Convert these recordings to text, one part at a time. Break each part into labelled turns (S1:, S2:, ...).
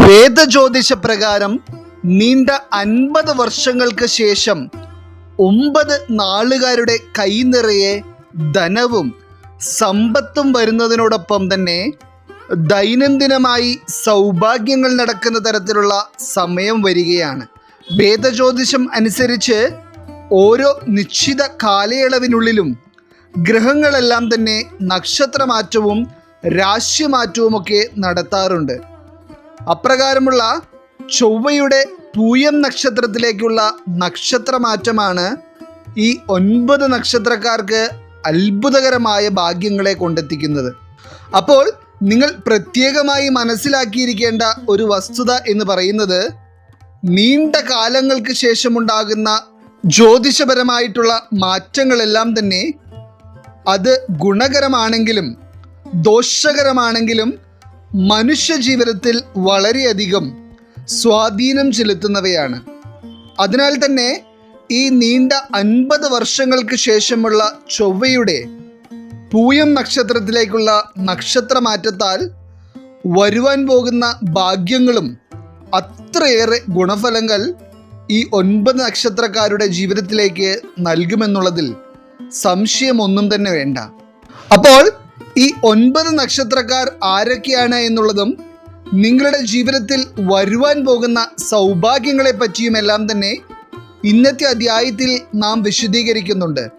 S1: വേദജ്യോതിഷ പ്രകാരം നീണ്ട അൻപത് വർഷങ്ങൾക്ക് ശേഷം ഒമ്പത് നാളുകാരുടെ കൈനിറയെ ധനവും സമ്പത്തും വരുന്നതിനോടൊപ്പം തന്നെ ദൈനംദിനമായി സൗഭാഗ്യങ്ങൾ നടക്കുന്ന തരത്തിലുള്ള സമയം വരികയാണ്. വേദജ്യോതിഷം അനുസരിച്ച് ഓരോ നിശ്ചിത കാലയളവിനുള്ളിലും ഗ്രഹങ്ങളെല്ലാം തന്നെ നക്ഷത്രമാറ്റവും രാശിമാറ്റവുമൊക്കെ നടത്താറുണ്ട്. അപ്രകാരമുള്ള ചൊവ്വയുടെ പൂയം നക്ഷത്രത്തിലേക്കുള്ള നക്ഷത്രമാറ്റമാണ് ഈ ഒൻപത് നക്ഷത്രക്കാർക്ക് അത്ഭുതകരമായ ഭാഗ്യങ്ങളെ കൊണ്ടെത്തിക്കുന്നത്. അപ്പോൾ നിങ്ങൾ പ്രത്യേകമായി മനസ്സിലാക്കിയിരിക്കേണ്ട ഒരു വസ്തുത എന്ന് പറയുന്നത് നീണ്ട കാലങ്ങൾക്ക് ശേഷമുണ്ടാകുന്ന ജ്യോതിഷപരമായിട്ടുള്ള മാറ്റങ്ങളെല്ലാം തന്നെ അത് ഗുണകരമാണെങ്കിലും ദോഷകരമാണെങ്കിലും മനുഷ്യ ജീവിതത്തിൽ വളരെയധികം സ്വാധീനം ചെലുത്തുന്നവയാണ്. അതിനാൽ തന്നെ ഈ നീണ്ട അൻപത് വർഷങ്ങൾക്ക് ശേഷമുള്ള ചൊവ്വയുടെ പൂയം നക്ഷത്രത്തിലേക്കുള്ള നക്ഷത്രമാറ്റത്താൽ വരുവാൻ പോകുന്ന ഭാഗ്യങ്ങളും അത്രയേറെ ഗുണഫലങ്ങൾ ഈ ഒൻപത് നക്ഷത്രക്കാരുടെ ജീവിതത്തിലേക്ക് നൽകുമെന്നുള്ളതിൽ സംശയമൊന്നും തന്നെ വേണ്ട. അപ്പോൾ ഈ ഒൻപത് നക്ഷത്രക്കാർ ആരൊക്കെയാണ് എന്നുള്ളതും നിങ്ങളുടെ ജീവിതത്തിൽ വരുവാൻ പോകുന്ന സൗഭാഗ്യങ്ങളെ പറ്റിയുമെല്ലാം തന്നെ ഇന്നത്തെ അധ്യായത്തിൽ നാം വിശദീകരിക്കുന്നുണ്ട്.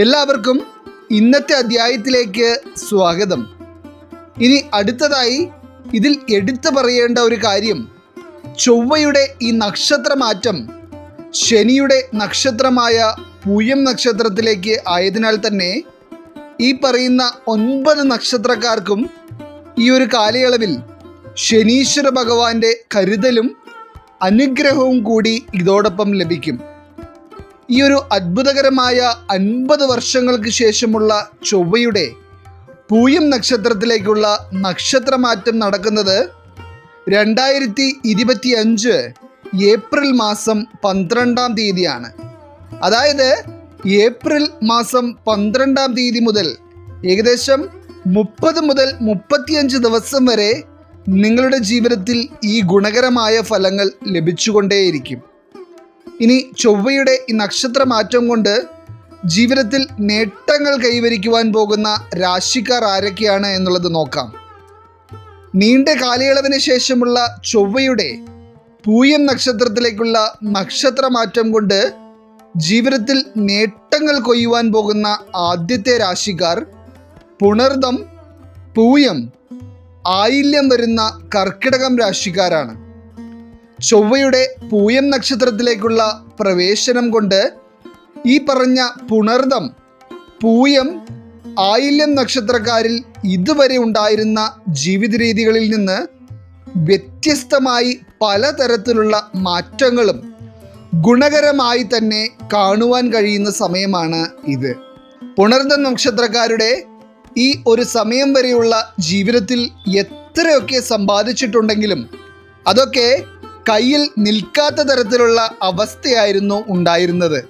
S1: എല്ലാവർക്കും ഇന്നത്തെ അധ്യായത്തിലേക്ക് സ്വാഗതം. ഇനി അടുത്തതായി ഇതിൽ എടുത്തു പറയേണ്ട ഒരു കാര്യം ചൊവ്വയുടെ ഈ നക്ഷത്രമാറ്റം ശനിയുടെ നക്ഷത്രമായ പൂയം നക്ഷത്രത്തിലേക്ക് ആയതിനാൽ തന്നെ ഈ പറയുന്ന ഒൻപത് നക്ഷത്രക്കാർക്കും ഈ ഒരു കാലയളവിൽ ശനീശ്വര ഭഗവാന്റെ കരുതലും അനുഗ്രഹവും കൂടി ഇതോടൊപ്പം ലഭിക്കും. ഈ ഒരു അത്ഭുതകരമായ അൻപത് വർഷങ്ങൾക്ക് ശേഷമുള്ള ചൊവ്വയുടെ പൂയം നക്ഷത്രത്തിലേക്കുള്ള നക്ഷത്രമാറ്റം നടക്കുന്നത് രണ്ടായിരത്തി ഇരുപത്തി അഞ്ച് ഏപ്രിൽ മാസം പന്ത്രണ്ടാം തീയതിയാണ്. അതായത് ഏപ്രിൽ മാസം പന്ത്രണ്ടാം തീയതി മുതൽ ഏകദേശം മുപ്പത് മുതൽ മുപ്പത്തിയഞ്ച് ദിവസം വരെ നിങ്ങളുടെ ജീവിതത്തിൽ ഈ ഗുണകരമായ ഫലങ്ങൾ ലഭിച്ചുകൊണ്ടേയിരിക്കും. ഇനി ചൊവ്വയുടെ ഈ നക്ഷത്ര മാറ്റം കൊണ്ട് ജീവിതത്തിൽ നേട്ടങ്ങൾ കൈവരിക്കുവാൻ പോകുന്ന രാശിക്കാർ ആരൊക്കെയാണ് എന്നുള്ളത് നോക്കാം. നീണ്ട കാലയളവിന് ശേഷമുള്ള ചൊവ്വയുടെ പൂയം നക്ഷത്രത്തിലേക്കുള്ള നക്ഷത്രമാറ്റം കൊണ്ട് ജീവിതത്തിൽ നേട്ടങ്ങൾ കൊയ്യുവാൻ പോകുന്ന ആദ്യത്തെ രാശിക്കാർ പുണർദം പൂയം ആയില്യം വരുന്ന കർക്കിടകം രാശിക്കാരാണ്. ചൊവ്വയുടെ പൂയം നക്ഷത്രത്തിലേക്കുള്ള പ്രവേശനം കൊണ്ട് ഈ പറഞ്ഞ പുണർദം പൂയം ആയില്യം നക്ഷത്രക്കാരിൽ ഇതുവരെ ഉണ്ടായിരുന്ന ജീവിത രീതികളിൽ നിന്ന് വ്യത്യസ്തമായി പലതരത്തിലുള്ള മാറ്റങ്ങളും ഗുണകരമായി തന്നെ കാണുവാൻ കഴിയുന്ന സമയമാണ് ഇത്. പുണർന്ന നക്ഷത്രക്കാരുടെ ഈ ഒരു സമയം വരെയുള്ള ജീവിതത്തിൽ എത്രയൊക്കെ സമ്പാദിച്ചിട്ടുണ്ടെങ്കിലും അതൊക്കെ കയ്യിൽ നിൽക്കാത്ത തരത്തിലുള്ള അവസ്ഥയായിരുന്നു ഉണ്ടായിരുന്നത്.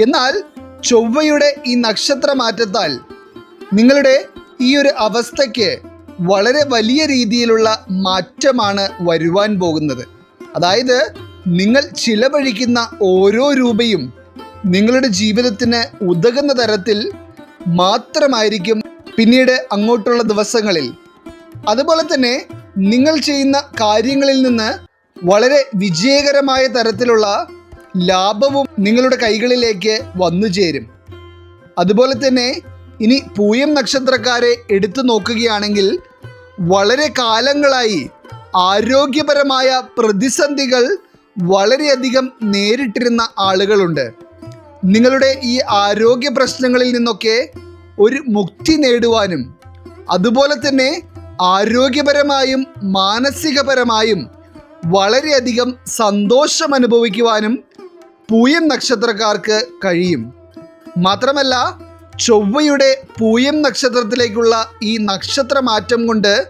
S1: എന്നാൽ ചൊവ്വയുടെ ഈ നക്ഷത്ര മാറ്റത്താൽ നിങ്ങളുടെ ഈ ഒരു അവസ്ഥയ്ക്ക് വളരെ വലിയ രീതിയിലുള്ള മാറ്റമാണ് വരുവാൻ പോകുന്നത്. അതായത് നിങ്ങൾ ചിലവഴിക്കുന്ന ഓരോ രൂപയും നിങ്ങളുടെ ജീവിതത്തിന് ഉതകുന്ന തരത്തിൽ മാത്രമായിരിക്കും പിന്നീട് അങ്ങോട്ടുള്ള ദിവസങ്ങളിൽ. അതുപോലെ തന്നെ നിങ്ങൾ ചെയ്യുന്ന കാര്യങ്ങളിൽ നിന്ന് വളരെ വിജയകരമായ തരത്തിലുള്ള ലാഭവും നിങ്ങളുടെ കൈകളിലേക്ക് വന്നു ചേരും. അതുപോലെ തന്നെ ഇനി പൂയം നക്ഷത്രക്കാരെ എടുത്തു നോക്കുകയാണെങ്കിൽ വളരെ കാലങ്ങളായി ആരോഗ്യപരമായ പ്രതിസന്ധികൾ വളരെയധികം നേരിട്ടിരുന്ന ആളുകളുണ്ട്. നിങ്ങളുടെ ഈ ആരോഗ്യ പ്രശ്നങ്ങളിൽ നിന്നൊക്കെ ഒരു മുക്തി നേടുവാനും അതുപോലെ തന്നെ ആരോഗ്യപരമായും മാനസികപരമായും വളരെയധികം സന്തോഷം അനുഭവിക്കുവാനും പൂയം നക്ഷത്രക്കാർക്ക് കഴിയും. മാത്രമല്ല ചൊവ്വയുടെ പൂയം നക്ഷത്രത്തിലേക്കുള്ള ഈ നക്ഷത്ര മാറ്റം കൊണ്ട്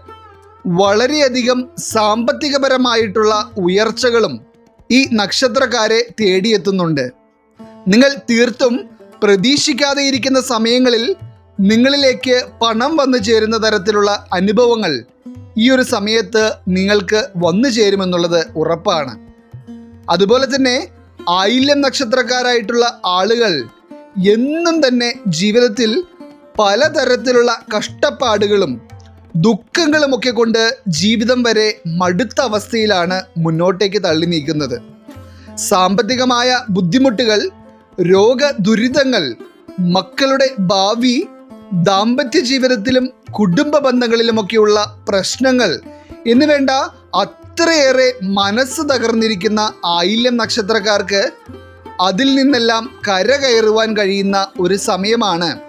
S1: വളരെയധികം സാമ്പത്തികപരമായിട്ടുള്ള ഉയർച്ചകളും ഈ നക്ഷത്രക്കാരെ തേടിയെത്തുന്നുണ്ട്. നിങ്ങൾ തീർത്തും പ്രതീക്ഷിക്കാതെ ഇരിക്കുന്ന സമയങ്ങളിൽ നിങ്ങളിലേക്ക് പണം വന്നു ചേരുന്ന തരത്തിലുള്ള അനുഭവങ്ങൾ ഈ ഒരു സമയത്ത് നിങ്ങൾക്ക് വന്നു ചേരുമെന്നുള്ളത് ഉറപ്പാണ്. അതുപോലെ തന്നെ ആയില്യം നക്ഷത്രക്കാരായിട്ടുള്ള ആളുകൾ എന്നും തന്നെ ജീവിതത്തിൽ പലതരത്തിലുള്ള കഷ്ടപ്പാടുകളും ദുഃഖങ്ങളുമൊക്കെ കൊണ്ട് ജീവിതം വരെ മടുത്ത അവസ്ഥയിലാണ് മുന്നോട്ടേക്ക് തള്ളി നീക്കുന്നത്. സാമ്പത്തികമായ ബുദ്ധിമുട്ടുകൾ രോഗ ദുരിതങ്ങൾ മക്കളുടെ ഭാവി ദാമ്പത്യ ജീവിതത്തിലും കുടുംബ ബന്ധങ്ങളിലുമൊക്കെയുള്ള പ്രശ്നങ്ങൾ എന്നുവേണ്ട അത്രയേറെ മനസ്സ് തകർന്നിരിക്കുന്ന ആയില്യം നക്ഷത്രക്കാർക്ക് അതിൽ നിന്നെല്ലാം കരകയറുവാൻ കഴിയുന്ന ഒരു സമയമാണ്.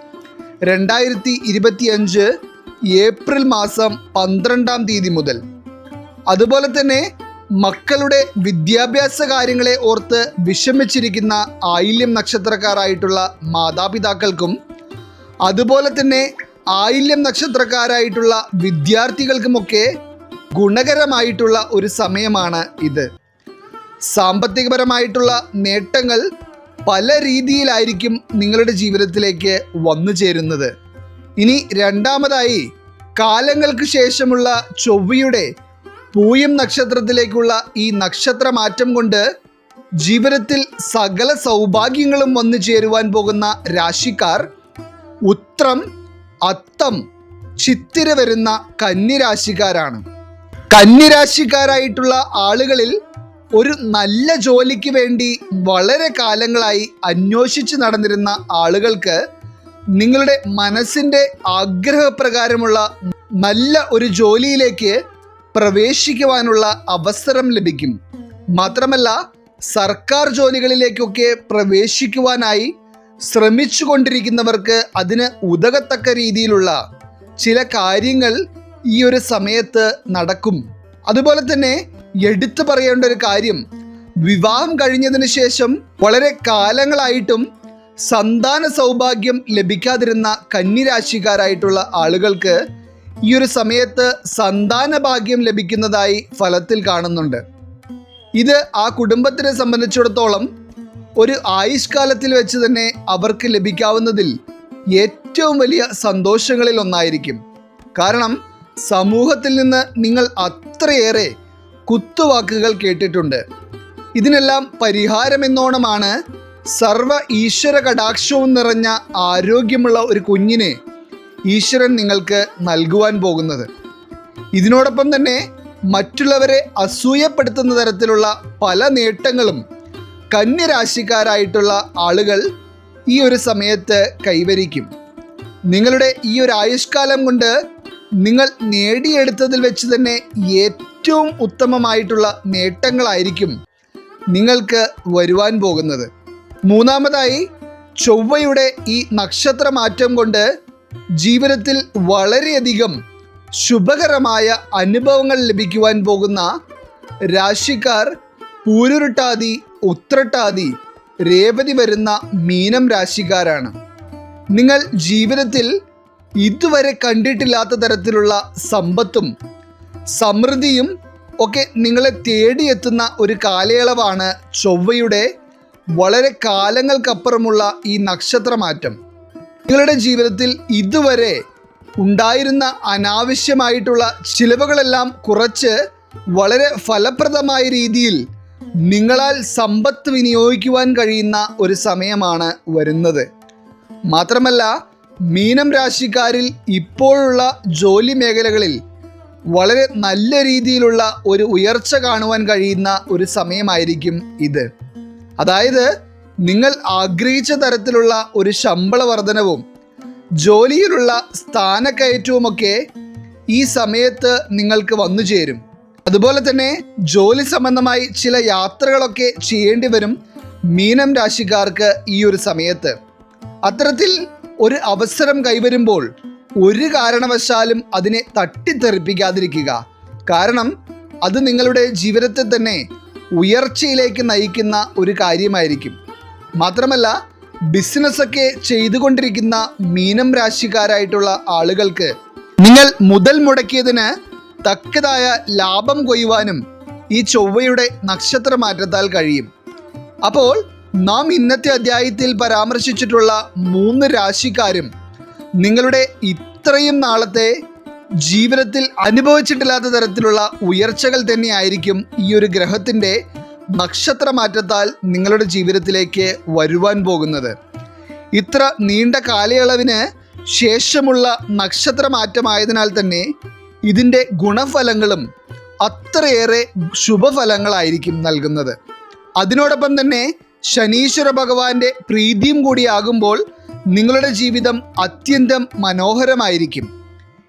S1: രണ്ടായിരത്തി ഇരുപത്തിയഞ്ച് ഏപ്രിൽ മാസം പന്ത്രണ്ടാം തീയതി മുതൽ. അതുപോലെ തന്നെ മക്കളുടെ വിദ്യാഭ്യാസ കാര്യങ്ങളെ ഓർത്ത് വിഷമിച്ചിരിക്കുന്ന ആയില്യം നക്ഷത്രക്കാരായിട്ടുള്ള മാതാപിതാക്കൾക്കും അതുപോലെ തന്നെ ആയില്യം നക്ഷത്രക്കാരായിട്ടുള്ള വിദ്യാർത്ഥികൾക്കുമൊക്കെ ഗുണകരമായിട്ടുള്ള ഒരു സമയമാണ് ഇത്. സാമ്പത്തികപരമായിട്ടുള്ള നേട്ടങ്ങൾ പല രീതിയിലായിരിക്കും നിങ്ങളുടെ ജീവിതത്തിലേക്ക് വന്നു ചേരുന്നത്. ഇനി രണ്ടാമതായി കാലങ്ങൾക്ക് ശേഷമുള്ള ചൊവ്വയുടെ പൂയം നക്ഷത്രത്തിലേക്കുള്ള ഈ നക്ഷത്ര മാറ്റം കൊണ്ട് ജീവിതത്തിൽ സകല സൗഭാഗ്യങ്ങളും വന്നു ചേരുവാൻ പോകുന്ന രാശിക്കാർ ഉത്രം അത്തം ചിത്തിര വരുന്ന കന്നിരാശിക്കാരാണ്. കന്നിരാശിക്കാരായിട്ടുള്ള ആളുകളിൽ ഒരു നല്ല ജോലിക്ക് വേണ്ടി വളരെ കാലങ്ങളായി അന്വേഷിച്ച് നടന്നിരുന്ന ആളുകൾക്ക് നിങ്ങളുടെ മനസ്സിന്റെ ആഗ്രഹപ്രകാരമുള്ള നല്ല ഒരു ജോലിയിലേക്ക് പ്രവേശിക്കുവാനുള്ള അവസരം ലഭിക്കും. മാത്രമല്ല സർക്കാർ ജോലികളിലേക്കൊക്കെ പ്രവേശിക്കുവാനായി ശ്രമിച്ചു കൊണ്ടിരിക്കുന്നവർക്ക് അതിന് ഉതകത്തക്ക രീതിയിലുള്ള ചില കാര്യങ്ങൾ ഈ ഒരു സമയത്ത് നടക്കും. അതുപോലെ തന്നെ എടുത്തു പറയേണ്ട ഒരു കാര്യം വിവാഹം കഴിഞ്ഞതിന് ശേഷം വളരെ കാലങ്ങളായിട്ടും സന്താന സൗഭാഗ്യം ലഭിക്കാതിരുന്ന കന്നിരാശിക്കാരായിട്ടുള്ള ആളുകൾക്ക് ഈ ഒരു സമയത്ത് സന്താന ഭാഗ്യം ലഭിക്കുന്നതായി ഫലത്തിൽ കാണുന്നുണ്ട്. ഇത് ആ കുടുംബത്തിനെ സംബന്ധിച്ചിടത്തോളം ഒരു ആയുഷ്കാലത്തിൽ വെച്ച് തന്നെ അവർക്ക് ലഭിക്കാവുന്നതിൽ ഏറ്റവും വലിയ സന്തോഷങ്ങളിൽ ഒന്നായിരിക്കും. കാരണം സമൂഹത്തിൽ നിന്ന് നിങ്ങൾ അത്രയേറെ കുത്തുവാക്കുകൾ കേട്ടിട്ടുണ്ട്. ഇതിനെല്ലാം പരിഹാരമെന്നോണമാണ് സർവ ഈശ്വര കടാക്ഷവും നിറഞ്ഞ ആരോഗ്യമുള്ള ഒരു കുഞ്ഞിനെ ഈശ്വരൻ നിങ്ങൾക്ക് നൽകുവാൻ പോകുന്നത്. ഇതിനോടൊപ്പം തന്നെ മറ്റുള്ളവരെ അസൂയപ്പെടുത്തുന്ന തരത്തിലുള്ള പല നേട്ടങ്ങളും കന്യരാശിക്കാരായിട്ടുള്ള ആളുകൾ ഈ ഒരു സമയത്ത് കൈവരിക്കും. നിങ്ങളുടെ ഈ ഒരു ആയുഷ്കാലം കൊണ്ട് നിങ്ങൾ നേടിയെടുത്തതിൽ വെച്ച് തന്നെ ഏറ്റവും ഉത്തമമായിട്ടുള്ള നേട്ടങ്ങളായിരിക്കും നിങ്ങൾക്ക് വരുവാൻ പോകുന്നത്. മൂന്നാമതായി ചൊവ്വയുടെ ഈ നക്ഷത്ര മാറ്റം കൊണ്ട് ജീവിതത്തിൽ വളരെയധികം ശുഭകരമായ അനുഭവങ്ങൾ ലഭിക്കുവാൻ പോകുന്ന രാശിക്കാർ പൂരുരുട്ടാതി ഉത്രട്ടാതി രേവതി വരുന്ന മീനം രാശിക്കാരാണ്. നിങ്ങൾ ജീവിതത്തിൽ ഇതുവരെ കണ്ടിട്ടില്ലാത്ത തരത്തിലുള്ള സമ്പത്തും സമൃദ്ധിയും ഒക്കെ നിങ്ങളെ തേടിയെത്തുന്ന ഒരു കാലയളവാണ് ചൊവ്വയുടെ വളരെ കാലങ്ങൾക്കപ്പുറമുള്ള ഈ നക്ഷത്രമാറ്റം നിങ്ങളുടെ ജീവിതത്തിൽ ഇതുവരെ ഉണ്ടായിരുന്ന അനാവശ്യമായിട്ടുള്ള ചിലവുകളെല്ലാം കുറച്ച് വളരെ ഫലപ്രദമായ രീതിയിൽ നിങ്ങളാൽ സമ്പത്ത് വിനിയോഗിക്കുവാൻ കഴിയുന്ന ഒരു സമയമാണ് വരുന്നത്. മാത്രമല്ല മീനം രാശിക്കാരിൽ ഇപ്പോഴുള്ള ജോലി മേഖലകളിൽ വളരെ നല്ല രീതിയിലുള്ള ഒരു ഉയർച്ച കാണുവാൻ കഴിയുന്ന ഒരു സമയമായിരിക്കും ഇത്. അതായത് നിങ്ങൾ ആഗ്രഹിച്ച തരത്തിലുള്ള ഒരു ശമ്പള വർധനവും ജോലിയിലുള്ള സ്ഥാനക്കയറ്റവുമൊക്കെ ഈ സമയത്ത് നിങ്ങൾക്ക് വന്നു ചേരും. അതുപോലെ തന്നെ ജോലി സംബന്ധമായി ചില യാത്രകളൊക്കെ ചെയ്യേണ്ടി വരും മീനം രാശിക്കാർക്ക് ഈ ഒരു സമയത്ത്. അത്തരത്തിൽ ഒരു അവസരം കൈവരുമ്പോൾ ഒരു കാരണവശാലും അതിനെ തട്ടിത്തെറിപ്പിക്കാതിരിക്കുക. കാരണം അത് നിങ്ങളുടെ ജീവിതത്തെ തന്നെ ഉയർച്ചയിലേക്ക് നയിക്കുന്ന ഒരു കാര്യമായിരിക്കും. മാത്രമല്ല ബിസിനസ്സൊക്കെ ചെയ്തുകൊണ്ടിരിക്കുന്ന മീനം രാശിക്കാരായിട്ടുള്ള ആളുകൾക്ക് നിങ്ങൾ മുതൽ മുടക്കിയതിന് തക്കതായ ലാഭം കൊയ്യുവാനും ഈ ചൊവ്വയുടെ നക്ഷത്ര മാറ്റത്താൽ കഴിയും. അപ്പോൾ നാം ഇന്നത്തെ അധ്യായത്തിൽ പരാമർശിച്ചിട്ടുള്ള മൂന്ന് രാശിക്കാരും നിങ്ങളുടെ ഇത്രയും നാളത്തെ ജീവിതത്തിൽ അനുഭവിച്ചിട്ടില്ലാത്ത തരത്തിലുള്ള ഉയർച്ചകൾ തന്നെയായിരിക്കും ഈ ഒരു ഗ്രഹത്തിന്റെ നക്ഷത്രമാറ്റത്താൽ നിങ്ങളുടെ ജീവിതത്തിലേക്ക് വരുവാൻ പോകുന്നത്. ഇത്ര നീണ്ട കാലയളവിന് ശേഷമുള്ള നക്ഷത്രമാറ്റമായതിനാൽ തന്നെ ഇതിന്റെ ഗുണഫലങ്ങളും അത്രയേറെ ശുഭഫലങ്ങളായിരിക്കും നൽകുന്നത്. അതിനോടൊപ്പം തന്നെ ശനീശ്വര ഭഗവാന്റെ പ്രീതിയും കൂടിയാകുമ്പോൾ നിങ്ങളുടെ ജീവിതം അത്യന്തം മനോഹരമായിരിക്കും.